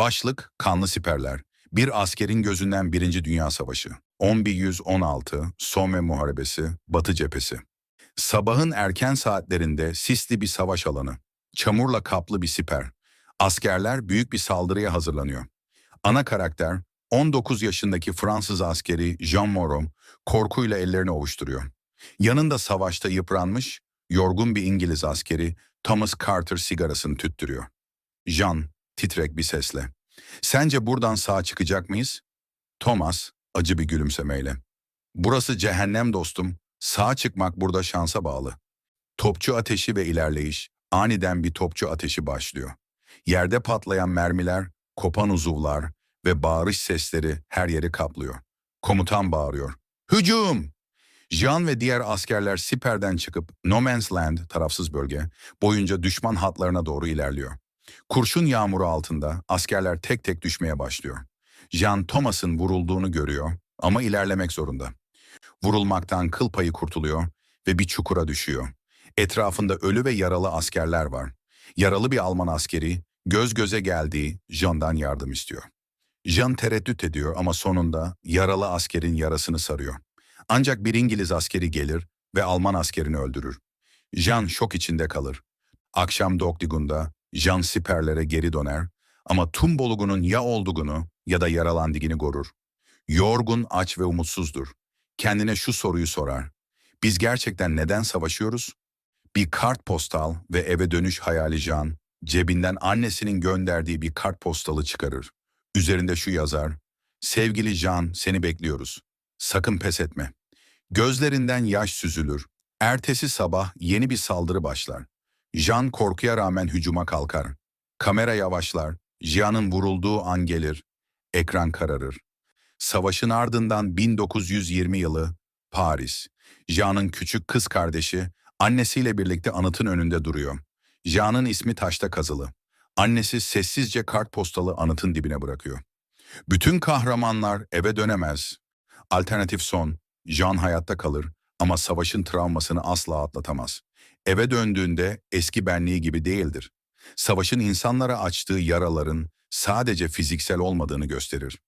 Başlık Kanlı Siperler. Bir askerin gözünden Birinci Dünya Savaşı. 1116 Somme Muharebesi, Batı Cephesi. Sabahın erken saatlerinde sisli bir savaş alanı. Çamurla kaplı bir siper. Askerler büyük bir saldırıya hazırlanıyor. Ana karakter 19 yaşındaki Fransız askeri Jean Moreau korkuyla ellerini ovuşturuyor. Yanında savaşta yıpranmış, yorgun bir İngiliz askeri Thomas Carter sigarasını tüttürüyor. Jean titrek bir sesle. Sence buradan sağ çıkacak mıyız? Thomas acı bir gülümsemeyle. Burası cehennem dostum. Sağ çıkmak burada şansa bağlı. Topçu ateşi ve ilerleyiş. Aniden bir topçu ateşi başlıyor. Yerde patlayan mermiler, kopan uzuvlar ve bağırış sesleri her yeri kaplıyor. Komutan bağırıyor. Hücum! Jean ve diğer askerler siperden çıkıp No Man's Land tarafsız bölge boyunca düşman hatlarına doğru ilerliyor. Kurşun yağmuru altında askerler tek tek düşmeye başlıyor. Jean Thomas'ın vurulduğunu görüyor ama ilerlemek zorunda. Vurulmaktan kıl payı kurtuluyor ve bir çukura düşüyor. Etrafında ölü ve yaralı askerler var. Yaralı bir Alman askeri göz göze geldiği Jean'dan yardım istiyor. Jean tereddüt ediyor ama sonunda yaralı askerin yarasını sarıyor. Ancak bir İngiliz askeri gelir ve Alman askerini öldürür. Jean şok içinde kalır. Akşam Dokdigund'da Jean siperlere geri döner ama Tumbolugun'un ya olduğunu ya da yaralandığını görür. Yorgun, aç ve umutsuzdur. Kendine şu soruyu sorar. Biz gerçekten neden savaşıyoruz? Bir kart postal ve eve dönüş hayali Jean, cebinden annesinin gönderdiği bir kart postalı çıkarır. Üzerinde şu yazar. Sevgili Jean, seni bekliyoruz. Sakın pes etme. Gözlerinden yaş süzülür. Ertesi sabah yeni bir saldırı başlar. Jean korkuya rağmen hücuma kalkar. Kamera yavaşlar. Jean'ın vurulduğu an gelir. Ekran kararır. Savaşın ardından 1920 yılı Paris. Jean'ın küçük kız kardeşi annesiyle birlikte anıtın önünde duruyor. Jean'ın ismi taşta kazılı. Annesi sessizce kartpostalı anıtın dibine bırakıyor. Bütün kahramanlar eve dönemez. Alternatif son, Jean hayatta kalır ama savaşın travmasını asla atlatamaz. Eve döndüğünde eski benliği gibi değildir. Savaşın insanlara açtığı yaraların sadece fiziksel olmadığını gösterir.